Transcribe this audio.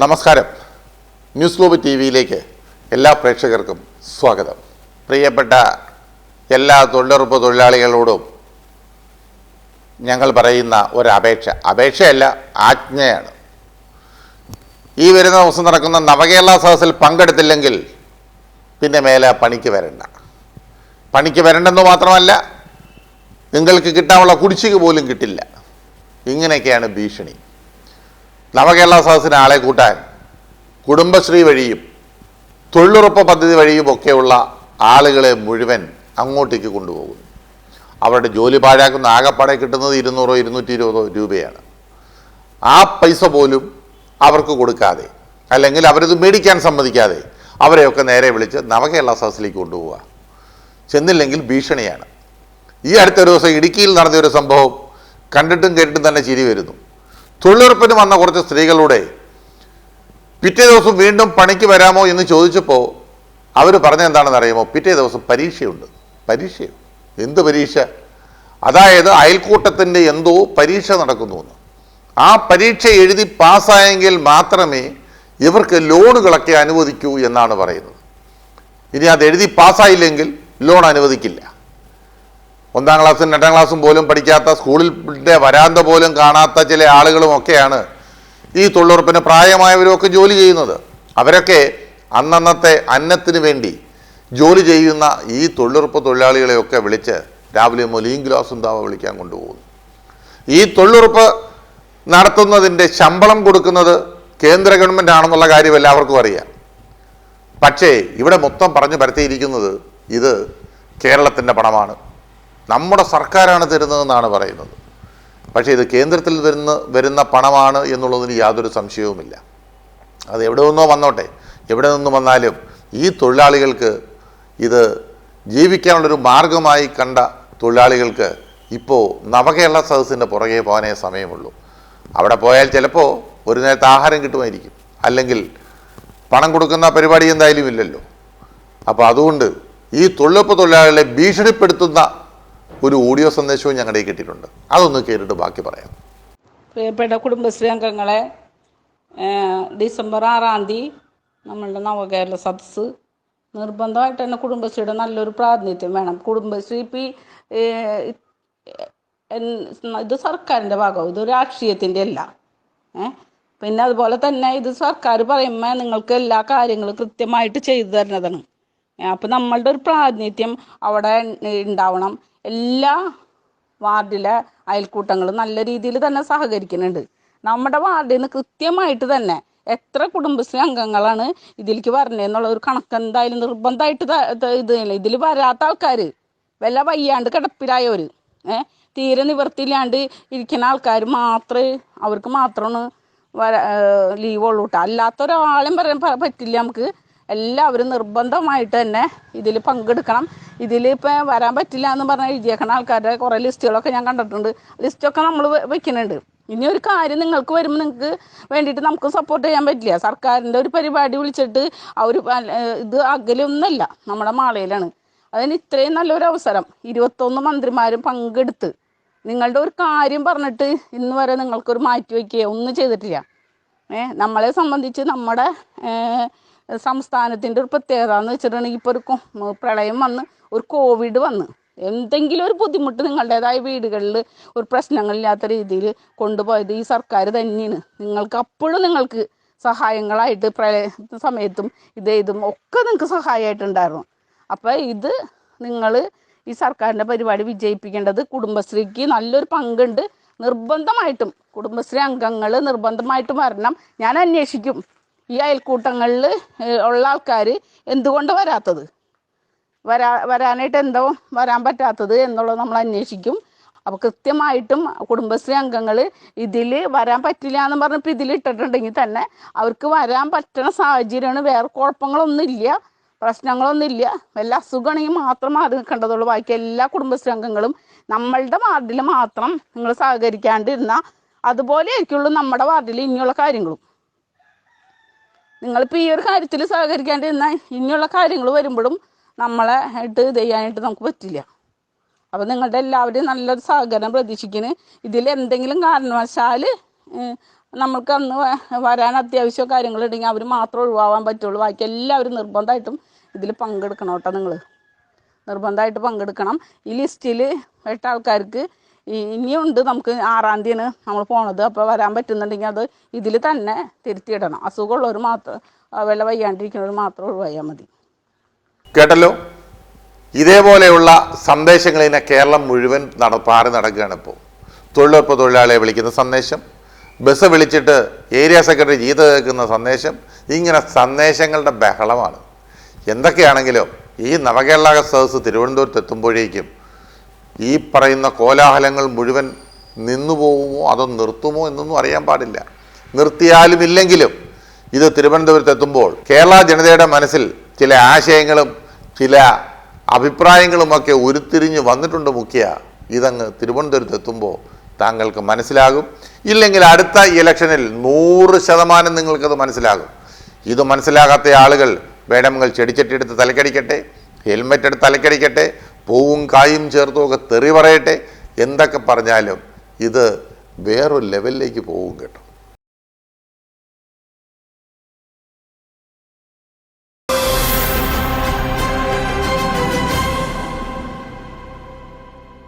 നമസ്കാരം. News globe T വിയിലേക്ക് എല്ലാ പ്രേക്ഷകർക്കും സ്വാഗതം. പ്രിയപ്പെട്ട എല്ലാ തൊഴിലുറപ്പ് തൊഴിലാളികളോടും ഞങ്ങൾ പറയുന്ന ഒരു അപേക്ഷ അപേക്ഷയല്ല ആജ്ഞയാണ്. ഈ വരുന്ന ദിവസം നടക്കുന്ന നവകേരള സദസ്സിൽ പങ്കെടുത്തില്ലെങ്കിൽ പിന്നെ മേലെ പണിക്ക് വരണ്ട. പണിക്ക് വരണ്ടെന്ന് മാത്രമല്ല നിങ്ങൾക്ക് കിട്ടാനുള്ള കുടിശ്ശിക പോലും കിട്ടില്ല. ഇങ്ങനെയൊക്കെയാണ് ഭീഷണി. നവകേരള സദസ്സിന് ആളെ കൂട്ടാൻ കുടുംബശ്രീ വഴിയും തൊഴിലുറപ്പ് പദ്ധതി വഴിയും ഒക്കെയുള്ള ആളുകളെ മുഴുവൻ അങ്ങോട്ടേക്ക് കൊണ്ടുപോകുന്നു. അവരുടെ ജോലി പാഴാക്കുന്ന ആകപ്പാടെ കിട്ടുന്നത് ഇരുന്നൂറോ ഇരുന്നൂറ്റി ഇരുപതോ രൂപയാണ്. ആ പൈസ പോലും അവർക്ക് കൊടുക്കാതെ അല്ലെങ്കിൽ അവരിത് മേടിക്കാൻ സമ്മതിക്കാതെ അവരെയൊക്കെ നേരെ വിളിച്ച് നവകേരള സദസ്സിലേക്ക് കൊണ്ടുപോവുക. ചെന്നില്ലെങ്കിൽ ഭീഷണിയാണ്. ഈ അടുത്തൊരു ദിവസം ഇടുക്കിയിൽ നടന്ന ഒരു സംഭവം കണ്ടിട്ടും കേട്ടിട്ടും തന്നെ ചിരി വരുന്നു. തൊഴിലുറപ്പിന് വന്ന കുറച്ച് സ്ത്രീകളുടെ പിറ്റേ ദിവസം വീണ്ടും പണിക്ക് വരാമോ എന്ന് ചോദിച്ചപ്പോൾ അവർ പറഞ്ഞ എന്താണെന്ന് അറിയാമോ പിറ്റേ ദിവസം പരീക്ഷയുണ്ട്. പരീക്ഷയോ. എന്ത് പരീക്ഷ? അതായത് അയൽക്കൂട്ടത്തിന്റെ എന്തോ പരീക്ഷ നടക്കുന്നു എന്ന്. ആ പരീക്ഷ എഴുതി പാസ്സായെങ്കിൽ മാത്രമേ ഇവർക്ക് ലോണുകളൊക്കെ അനുവദിക്കൂ എന്നാണ് പറയുന്നത്. ഇനി അത് എഴുതി പാസ്സായില്ലെങ്കിൽ ലോൺ അനുവദിക്കില്ല. ഒന്നാം ക്ലാസ്സും രണ്ടാം ക്ലാസ്സും പോലും പഠിക്കാത്ത സ്കൂളിന്റെ വരാന്ത പോലും കാണാത്ത ചില ആളുകളും ഒക്കെയാണ് ഈ തൊഴിലുറപ്പിന് പ്രായമായവരുമൊക്കെ ജോലി ചെയ്യുന്നത്. അവരൊക്കെ അന്നന്നത്തെ അന്നത്തിന് വേണ്ടി ജോലി ചെയ്യുന്ന ഈ തൊഴിലുറപ്പ് തൊഴിലാളികളെയൊക്കെ വിളിച്ച് രാവിലെ മൊലിയും ഗ്ലാസും താവ വിളിക്കാൻ കൊണ്ടുപോകുന്നു. ഈ തൊഴിലുറപ്പ് നടത്തുന്നതിന്റെ ശമ്പളം കൊടുക്കുന്നത് കേന്ദ്ര ഗവൺമെന്റ് ആണെന്നുള്ള കാര്യം എല്ലാവർക്കും അറിയാം. പക്ഷേ ഇവിടെ മൊത്തം പറഞ്ഞു പരത്തിയിരിക്കുന്നത് ഇത് കേരളത്തിന്റെ പണമാണ്. നമ്മുടെ സർക്കാരാണ് തരുന്നതെന്നാണ് പറയുന്നത്. പക്ഷേ ഇത് കേന്ദ്രത്തിൽ വരുന്ന വരുന്ന പണമാണ് എന്നുള്ളതിന് യാതൊരു സംശയവുമില്ല. അത് എവിടെ നിന്നോ വന്നോട്ടെ. എവിടെ നിന്ന് വന്നാലും ഈ തൊഴിലാളികൾക്ക് ഇത് ജീവിക്കാനുള്ളൊരു മാർഗമായി കണ്ട തൊഴിലാളികൾക്ക് ഇപ്പോൾ നവകേരള സദസ്സിന്റെ പുറകെ പോകാനേ സമയമുള്ളൂ. അവിടെ പോയാൽ ചിലപ്പോൾ ഒരു നേരത്തെ ആഹാരം കിട്ടുമായിരിക്കും. അല്ലെങ്കിൽ പണം കൊടുക്കുന്ന പരിപാടി എന്തായാലും ഇല്ലല്ലോ. അപ്പോൾ അതുകൊണ്ട് ഈ തൊഴിലുറപ്പ് തൊഴിലാളികളെ ഭീഷണിപ്പെടുത്തുന്ന ഒരു ഓഡിയോ സന്ദേശവും ഞങ്ങളുടെ കിട്ടിയിട്ടുണ്ട്. അതൊന്ന് കേട്ടിട്ട് ബാക്കി പറയാം. പ്രിയപ്പെട്ട കുടുംബശ്രീ അംഗങ്ങളെ ഡിസംബർ ആറാം തീയതി നമ്മളുടെ നവകേരള സദസ്സ് നിർബന്ധമായിട്ട് തന്നെ കുടുംബശ്രീയുടെ നല്ലൊരു പ്രാതിനിധ്യം വേണം. കുടുംബശ്രീ ഇപ്പം ഇത് സർക്കാരിന്റെ ഭാഗം ഇത് രാഷ്ട്രീയത്തിന്റെ അല്ല. പിന്നെ അതുപോലെ തന്നെ ഇത് സർക്കാർ പറയുമ്പോൾ നിങ്ങൾക്ക് എല്ലാ കാര്യങ്ങളും കൃത്യമായിട്ട് ചെയ്തു തരുന്നതാണ്. അപ്പം നമ്മളുടെ ഒരു പ്രാതിനിധ്യം അവിടെ ഉണ്ടാവണം എല്ലാ വാർഡിലെ അയൽക്കൂട്ടങ്ങളും നല്ല രീതിയിൽ തന്നെ സഹകരിക്കുന്നുണ്ട്. നമ്മുടെ വാർഡിൽ നിന്ന് കൃത്യമായിട്ട് തന്നെ എത്ര കുടുംബശ്രീ അംഗങ്ങളാണ് ഇതിലേക്ക് വരണേന്നുള്ള ഒരു കണക്ക് എന്തായാലും നിർബന്ധമായിട്ട് ഇത് ഇതിൽ വരാത്ത ആൾക്കാർ വല്ല വയ്യാണ്ട് കിടപ്പിലായവർ ഏഹ് തീരെ നിവർത്തിയില്ലാണ്ട് ഇരിക്കുന്ന ആൾക്കാർ മാത്രമേ അവർക്ക് മാത്രമാണ് ലീവ് ഉള്ളൂ അല്ലാത്ത ഒരാളെയും പറയാൻ പറ്റില്ല നമുക്ക്. എല്ലാവരും നിർബന്ധമായിട്ട് തന്നെ ഇതിൽ പങ്കെടുക്കണം. ഇതിൽ ഇപ്പം വരാൻ പറ്റില്ല എന്ന് പറഞ്ഞാൽ എഴുതിയേക്കണ ആൾക്കാരുടെ കുറേ ലിസ്റ്റുകളൊക്കെ ഞാൻ കണ്ടിട്ടുണ്ട്. ലിസ്റ്റൊക്കെ നമ്മൾ വെക്കുന്നുണ്ട്. ഇനി ഒരു കാര്യം നിങ്ങൾക്ക് വരുമ്പോൾ നിങ്ങൾക്ക് വേണ്ടിയിട്ട് നമുക്ക് സപ്പോർട്ട് ചെയ്യാൻ പറ്റില്ല. സർക്കാരിന്റെ ഒരു പരിപാടി വിളിച്ചിട്ട് ആ ഒരു ഇത് അകലൊന്നുമല്ല നമ്മുടെ മാളയിലാണ്. അതിന് ഇത്രയും നല്ലൊരു അവസരം. ഇരുപത്തൊന്ന് മന്ത്രിമാരും പങ്കെടുത്ത് നിങ്ങളുടെ ഒരു കാര്യം പറഞ്ഞിട്ട് ഇന്ന് വരെ നിങ്ങൾക്കൊരു മാറ്റി വയ്ക്കുകയോ ഒന്നും ചെയ്തിട്ടില്ല. ഏഹ് നമ്മളെ സംബന്ധിച്ച് നമ്മുടെ സംസ്ഥാനത്തിന്റെ ഒരു പ്രത്യേകത എന്ന് വെച്ചിട്ടുണ്ടെങ്കിൽ ഇപ്പോൾ ഒരു പ്രളയം വന്ന് ഒരു കോവിഡ് വന്ന് എന്തെങ്കിലും ഒരു ബുദ്ധിമുട്ട് നിങ്ങളുടേതായ വീടുകളിൽ ഒരു പ്രശ്നങ്ങളില്ലാത്ത രീതിയിൽ കൊണ്ടുപോയത് ഈ സർക്കാർ തന്നെയാണ്. നിങ്ങൾക്ക് അപ്പോഴും നിങ്ങൾക്ക് സഹായങ്ങളായിട്ട് പ്രളയ സമയത്തും ഇത് ഇതും ഒക്കെ നിങ്ങൾക്ക് സഹായമായിട്ടുണ്ടായിരുന്നു. അപ്പോൾ ഇത് നിങ്ങൾ ഈ സർക്കാരിന്റെ പരിപാടി വിജയിപ്പിക്കേണ്ടത് കുടുംബശ്രീക്ക് നല്ലൊരു പങ്കുണ്ട്. നിർബന്ധമായിട്ടും കുടുംബശ്രീ അംഗങ്ങൾ നിർബന്ധമായിട്ടും വരണം. ഞാൻ അന്വേഷിക്കും. ഈ അയൽക്കൂട്ടങ്ങളിൽ ഉള്ള ആൾക്കാർ എന്തുകൊണ്ട് വരാത്തത്? വരാ വരാനായിട്ട് എന്തോ വരാൻ പറ്റാത്തത് എന്നുള്ളത് നമ്മൾ അന്വേഷിക്കും. അപ്പോൾ കൃത്യമായിട്ടും കുടുംബശ്രീ അംഗങ്ങൾ ഇതിൽ വരാൻ പറ്റില്ല എന്ന് പറഞ്ഞപ്പോൾ ഇതിലിട്ടിട്ടുണ്ടെങ്കിൽ തന്നെ അവർക്ക് വരാൻ പറ്റുന്ന സാഹചര്യമാണ്. വേറെ കുഴപ്പങ്ങളൊന്നുമില്ല പ്രശ്നങ്ങളൊന്നുമില്ല വല്ല അസുഖമാണെങ്കിൽ മാത്രം മാറി നിൽക്കേണ്ടതുള്ളൂ ബാക്കി എല്ലാ കുടുംബശ്രീ അംഗങ്ങളും നമ്മളുടെ വാർഡിൽ മാത്രം നിങ്ങൾ സഹകരിക്കാണ്ടിരുന്ന അതുപോലെ ആയിരിക്കുള്ളൂ നമ്മുടെ വാർഡിൽ ഇനിയുള്ള കാര്യങ്ങളും. നിങ്ങളിപ്പോൾ ഈ ഒരു കാര്യത്തിൽ സഹകരിക്കാണ്ടിരുന്നാൽ ഇനിയുള്ള കാര്യങ്ങൾ വരുമ്പോഴും നമ്മളെ ആയിട്ട് ഇത് ചെയ്യാനായിട്ട് നമുക്ക് പറ്റില്ല. അപ്പോൾ നിങ്ങളുടെ എല്ലാവരുടെയും നല്ലൊരു സഹകരണം പ്രതീക്ഷിക്കുന്നു ഇതിൽ എന്തെങ്കിലും കാരണവശാൽ നമ്മൾക്ക് അന്ന് വരാൻ അത്യാവശ്യ കാര്യങ്ങളുണ്ടെങ്കിൽ അവർ മാത്രം ഒഴിവാകാൻ പറ്റുള്ളൂ. ബാക്കി എല്ലാവരും നിർബന്ധമായിട്ടും ഇതിൽ പങ്കെടുക്കണം കേട്ടോ നിങ്ങൾ നിർബന്ധമായിട്ട് പങ്കെടുക്കണം. ഈ ലിസ്റ്റിൽ എട്ട് ആൾക്കാർക്ക് ഇനിയുണ്ട് നമുക്ക് ആറാം തീയതിയാണ് നമ്മൾ പോണത്. അപ്പോൾ വരാൻ പറ്റുന്നുണ്ടെങ്കിൽ അത് ഇതിൽ തന്നെ തിരുത്തിയിടണം. അസുഖമുള്ളവർ മാത്രം വെള്ള വയ്യാണ്ടിരിക്കുന്നവർ മാത്രം ഒഴിവായാൽ മതി. കേട്ടല്ലോ? ഇതേപോലെയുള്ള സന്ദേശങ്ങൾ ഇങ്ങനെ കേരളം മുഴുവൻ നട പാറി നടക്കുകയാണ് ഇപ്പോൾ തൊഴിലുറപ്പ് തൊഴിലാളിയെ വിളിക്കുന്ന സന്ദേശം ബസ് വിളിച്ചിട്ട് ഏരിയ സെക്രട്ടറി ജീത കേൾക്കുന്ന സന്ദേശം ഇങ്ങനെ സന്ദേശങ്ങളുടെ ബഹളമാണ്. എന്തൊക്കെയാണെങ്കിലും ഈ നവകേരള സദസ് തിരുവനന്തപുരത്ത് എത്തുമ്പോഴേക്കും ഈ പറയുന്ന കോലാഹലങ്ങൾ മുഴുവൻ നിന്നു പോകുമോ അതോ നിർത്തുമോ എന്നൊന്നും അറിയാൻ പാടില്ല. നിർത്തിയാലും ഇല്ലെങ്കിലും ഇത് തിരുവനന്തപുരത്ത് എത്തുമ്പോൾ കേരള ജനതയുടെ മനസ്സിൽ ചില ആശയങ്ങളും ചില അഭിപ്രായങ്ങളുമൊക്കെ ഉരുത്തിരിഞ്ഞ് വന്നിട്ടുണ്ട് മുഖ്യ. ഇതങ്ങ് തിരുവനന്തപുരത്ത് എത്തുമ്പോൾ താങ്കൾക്ക് മനസ്സിലാകും. ഇല്ലെങ്കിൽ അടുത്ത ഇലക്ഷനിൽ നൂറ് ശതമാനം നിങ്ങൾക്കത് മനസ്സിലാകും. ഇത് മനസ്സിലാകാത്ത ആളുകൾ വേണമെങ്കിൽ ചെടിച്ചട്ടി എടുത്ത് തലക്കടിക്കട്ടെ ഹെൽമെറ്റ് എടുത്ത് തലക്കടിക്കട്ടെ പൂവും കായും ചേർത്തും ഒക്കെ തെറി പറയട്ടെ എന്തൊക്കെ പറഞ്ഞാലും ഇത് വേറൊരു ലെവലിലേക്ക് പോകും കേട്ടോ.